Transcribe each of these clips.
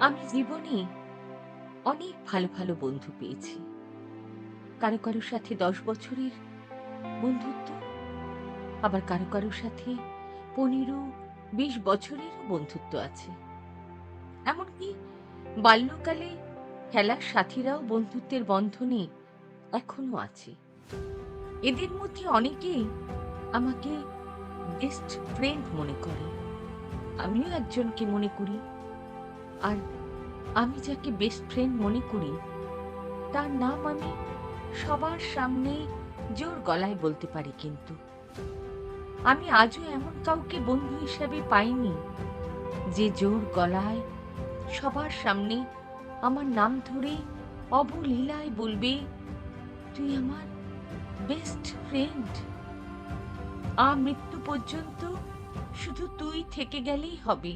আমি জীবনে অনেক ভালো ভালো বন্ধু পেয়েছি। কারও কারও সাথে দশ বছরের বন্ধুত্ব, আবার কারও কারও সাথে পনেরো, বিশ বছরেরও বন্ধুত্ব আছে। এমনকি বাল্যকালে খেলার সাথীরাও বন্ধুত্বের বন্ধনে এখনও আছে। এদের মধ্যে অনেকেই আমাকে বেস্ট ফ্রেন্ড মনে করে। আমিও একজনকে মনে করি। আর আমি যাকে বেস্ট ফ্রেন্ড মনে করি, তার নাম আমি সবার সামনে জোর গলায় বলতে পারি কিন্তু। আমি আজও এমন কাউকে বন্ধু হিসাবে পাইনি যে জোর গলায় সবার সামনে আমার নাম ধরে অবলীলায় বলবে, তুই আমার বেস্ট ফ্রেন্ড আ মৃত্যু পর্যন্ত শুধু তুই থেকে গেলেই হবে।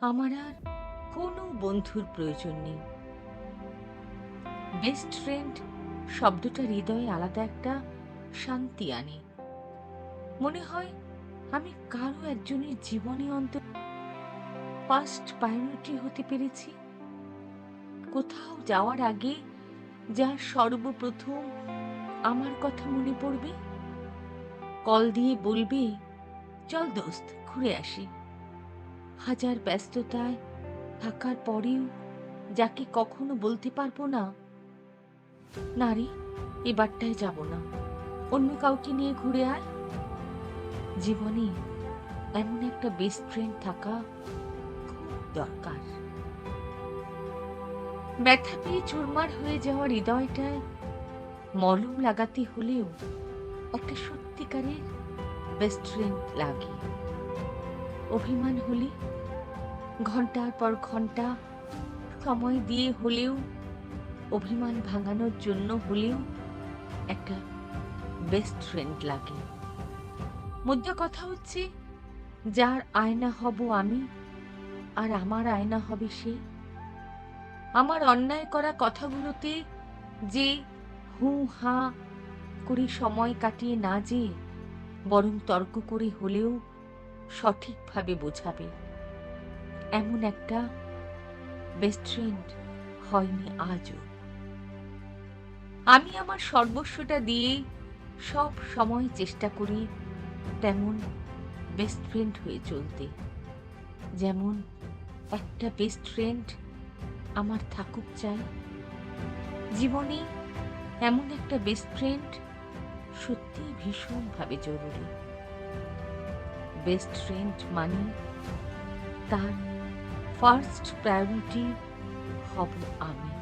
আমার আর কোনো বন্ধুর প্রয়োজন নেই। বেস্ট ফ্রেন্ড শব্দটা হৃদয়ে আলাদা একটা শান্তি আনে। মনে হয় আমি কারও একজনের জীবনে অন্তত ফার্স্ট প্রায়োরিটি হতে পেরেছি। কোথাও যাওয়ার আগে যা সর্বপ্রথম আমার কথা মনে পড়বে, কল দিয়ে বলবে, চল দোস্ত, ঘুরে আসি। হাজার ব্যস্ততায় থাকার পরেও যাকে কখনো বলতে পারব না। নারী এবারটায় যাব না। অন্য কাউকে নিয়ে ঘুরে আয়। জীবনে এমন একটা বেস্ট ফ্রেন্ড থাকা দরকার। ব্যথা পেয়ে চুরমার হয়ে যাওয়া হৃদয়টায় মলম লাগাতে হলেও একটা সত্যিকারের বেস্ট ফ্রেন্ড লাগে। অভিমান হলে ঘণ্টার পর ঘণ্টা সময় দিয়ে হলেও, অভিমান ভাঙানোর জন্য হলেও একটা বেস্ট ফ্রেন্ড লাগে। মধ্যে কথা হচ্ছে, যার আয়না হব আমি, আর আমার আয়না হবে সে। আমার অন্যায় করা কথাগুলোতে যে হু হা করে সময় কাটিয়ে না যে বরং তর্ক করে হলেও সঠিকভাবে বোঝাবে। এমন একটা বেস্ট ফ্রেন্ড হয়নি আজও। আমি আমার সর্বস্বটা দিয়ে সব সময় চেষ্টা করি তেমন বেস্ট ফ্রেন্ড হয়ে চলতে। যেমন একটা বেস্ট ফ্রেন্ড আমার থাকুক চাই। জীবনে এমন একটা বেস্ট ফ্রেন্ড সত্যি ভীষণভাবে জরুরি। বেস্ট ফ্রেন্ড মানে তার ফার্স্ট প্রায়োরিটি হব আমি।